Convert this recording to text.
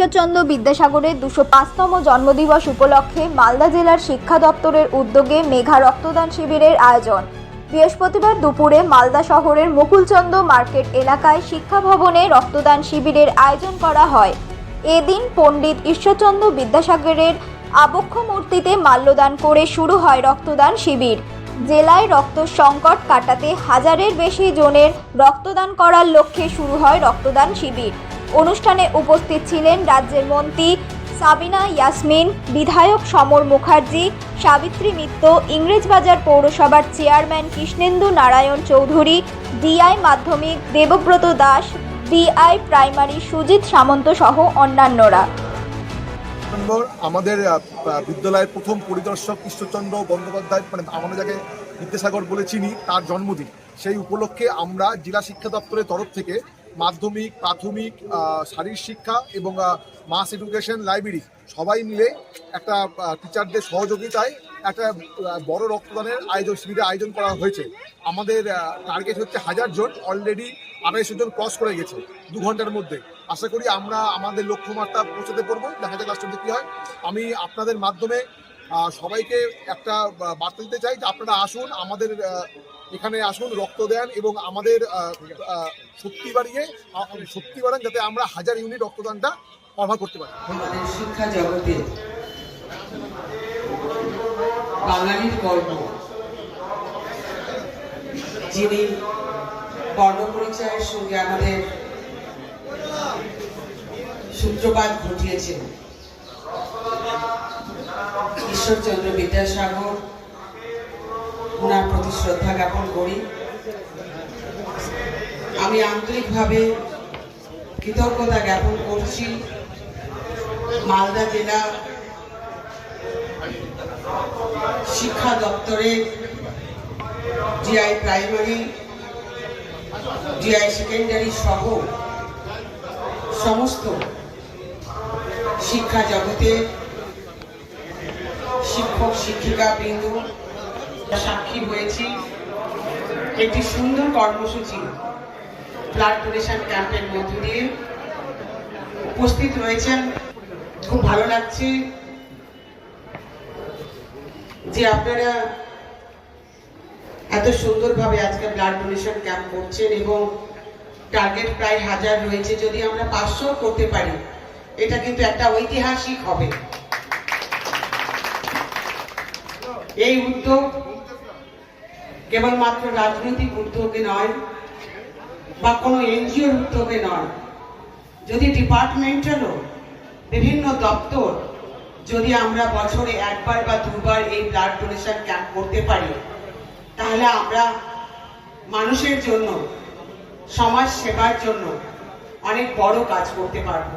ঈশ্বরচন্দ্র বিদ্যাসাগরের দুশো পাঁচতম জন্মদিবস উপলক্ষে মালদা জেলার শিক্ষা দপ্তরের উদ্যোগে মেঘা রক্তদান শিবিরের আয়োজন। বৃহস্পতিবার দুপুরে মালদা শহরের মুকুলচন্দ মার্কেট এলাকায় শিক্ষা ভবনে রক্তদান শিবিরের আয়োজন করা হয়। এদিন পণ্ডিত ঈশ্বরচন্দ্র বিদ্যাসাগরের আবক্ষ মূর্তিতে মাল্যদান করে শুরু হয় রক্তদান শিবির। জেলায় রক্ত সংকট কাটাতে হাজারের বেশি জনের রক্তদান করার লক্ষ্যে শুরু হয় রক্তদান শিবির। অনুষ্ঠানে উপস্থিত ছিলেন রাজ্যের মন্ত্রী সাবিনা ইয়াসমিন, বিধায়ক সমর মুখার্জি, সাবিত্রী মিত্র, ইংরেজবাজার পৌরসভার চেয়ারম্যান কৃষ্ণেন্দু নারায়ণ চৌধুরী, ডিআই মাধ্যমিক দেবব্রত দাস, ডিআই প্রাইমারি সুজিত সামন্ত সহ অন্যান্যরা। আমাদের বিদ্যালয়ের প্রথম পরিদর্শক ঈশ্বরচন্দ্র বন্দ্যোপাধ্যায় মানে আমরা যাকে বিদ্যাসাগর বলে চিনি, তার জন্মদিন। সেই উপলক্ষে আমরা জেলা শিক্ষা দপ্তরের তরফ থেকে মাধ্যমিক প্রাথমিক আহ, শারীরিক শিক্ষা এবং মাস এডুকেশন লাইব্রেরি সবাই মিলে একটা টিচারদের সহযোগিতায় একটা বড় রক্তদানের আয়োজন শিবিরের আয়োজন করা হয়েছে। আমাদের টার্গেট হচ্ছে হাজার জন অলরেডি আড়াইশো জন ক্রস করে গেছে দু ঘণ্টার মধ্যে। আশা করি আমরা আমাদের লক্ষ্যমাত্রা পৌঁছতে পারব দেখা যাক লাস্ট কী হয়। আমি আপনাদের মাধ্যমে সবাইকে একটা বার্তা দিতে চাই যে আপনারা আসুন আমাদের এখানে আসুন, রক্ত দেন এবং আমাদের শক্তি বাড়িয়ে শক্তি বাড়ান যাতে আমরা হাজার ইউনিট রক্তদানটা কভার করতে পারি। শিক্ষা জগতে বাঙালির গর্ব। যিনি বর্ণ সঙ্গে আমাদের সূত্রপাত ঘটিয়েছেন, ঈশ্বরচন্দ্র বিদ্যাসাগর ওনার প্রতি শ্রদ্ধা জ্ঞাপন করি। আমি আন্তরিকভাবে কৃতজ্ঞতা জ্ঞাপন করছি মালদা জেলা শিক্ষা দপ্তরের জিআই প্রাইমারি জিআই সেকেন্ডারি সহ সমস্ত শিক্ষা জগতে শিক্ষক শিক্ষিকা বৃন্দ সাক্ষী হয়েছি। একটি সুন্দর কর্মসূচি ব্লাড ডোনেশন ক্যাম্পের মধ্য দিয়ে উপস্থিত রয়েছেন। খুব ভালো লাগছে যে আপনারা এত সুন্দরভাবে আজকে ব্লাড ডোনেশন ক্যাম্প করছেন এবং টার্গেট প্রায় হাজার রয়েছে। যদি আমরা পাঁচশো করতে পারি, এটা কিন্তু একটা ঐতিহাসিক হবে। এই উদ্যোগ কেবলমাত্র রাজনৈতিক উদ্যোগে নয়, বা কোনো এনজিওর উদ্যোগে নয়। যদি ডিপার্টমেন্টালও বিভিন্ন দপ্তর যদি আমরা বছরে একবার বা দুবার এই ব্লাড ডোনেশন ক্যাম্প করতে পারি, তাহলে আমরা মানুষের জন্য সমাজ সেবার জন্য অনেক বড় কাজ করতে পারব।